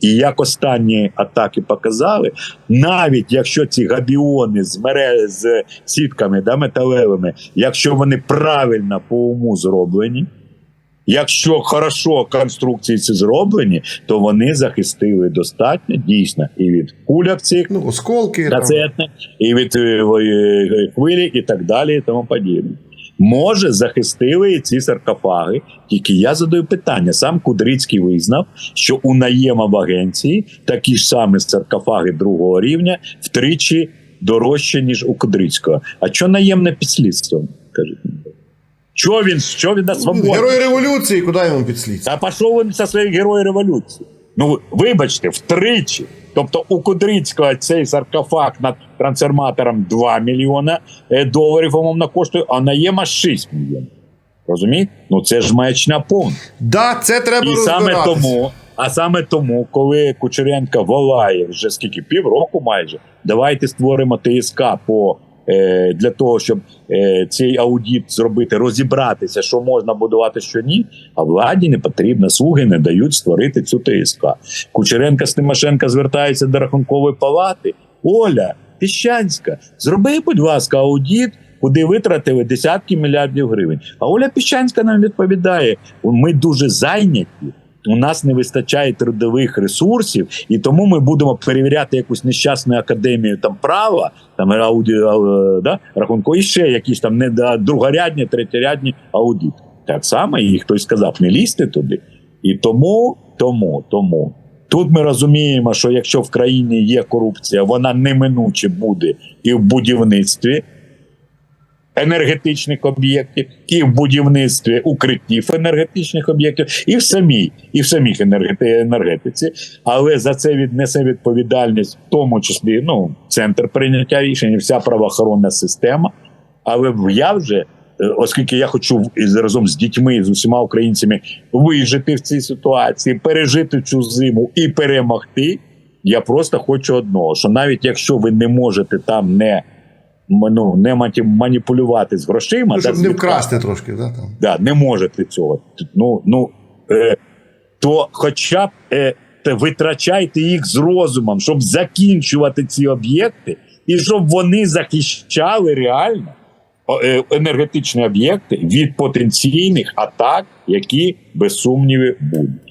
І як останні атаки показали, навіть якщо ці габіони з мере з сітками да, металевими, якщо вони правильно по уму зроблені, якщо хорошо конструкції ці зроблені, то вони захистили достатньо дійсно і від куляк цих Ну, осколки. і від е, е, хвилі, і так далі, і тому подібне. Може, захистили ці саркофаги. Тільки я задаю питання. Сам Кудрицький визнав, що у наєма в агенції такі ж самі саркофаги другого рівня втричі дорожче, ніж у Кудрицького. А що наємне під слідством? Кажуть. Що він, що він на свободі? Герой революції, куди йому підслідство? А пішов він зі своїх героїв революції. Ну, вибачте, втричі. Тобто у Кудрицького цей саркофаг над трансформатором 2 мільйона е, доларів, умовно, коштує, а наєма 6 мільйонів. Розумієте? Ну це ж маячня повна. Да, це треба І саме тому, а саме тому, коли Кучеренко волає вже скільки півроку майже, давайте створимо ТСК по. Е, Для того щоб е, цей аудіт зробити, розібратися, що можна будувати, що ні. А владі не потрібно. Слуги не дають створити цю ТСК. Кучеренко з Тимошенко звертається до рахункової палати. Оля Піщанська, зроби, будь ласка, аудіт, куди витратили десятки мільярдів гривень. А Оля Піщанська нам відповідає: ми дуже зайняті. У нас не вистачає трудових ресурсів, і тому ми будемо перевіряти якусь нещасну академію там права, там аудіо, е, да, рахунку, і ще якісь там не другорядні, третєрядні аудити. Так само і хтось сказав, не лізьте туди. І тому, тому, тому. Тут ми розуміємо, що якщо в країні є корупція, вона неминуче буде і в будівництві енергетичних об'єктів, і в будівництві укриттів енергетичних об'єктів, і в самій, і в самих енергетиці. Але за це віднесе відповідальність, в тому числі ну, центр прийняття рішень, вся правоохоронна система. Але я вже, е, оскільки я хочу разом з дітьми, з усіма українцями вижити в цій ситуації, пережити цю зиму і перемогти. Я просто хочу одного: що навіть якщо ви не можете там не, ну, не маніпулювати з грошима, Ну, да, щоб з не вкрасти трошки, да, там. да, не можете цього. Ну, ну, е, то хоча б е, те витрачайте їх з розумом, щоб закінчувати ці об'єкти, і щоб вони захищали реально е, енергетичні об'єкти від потенційних атак, які без сумнівів будуть.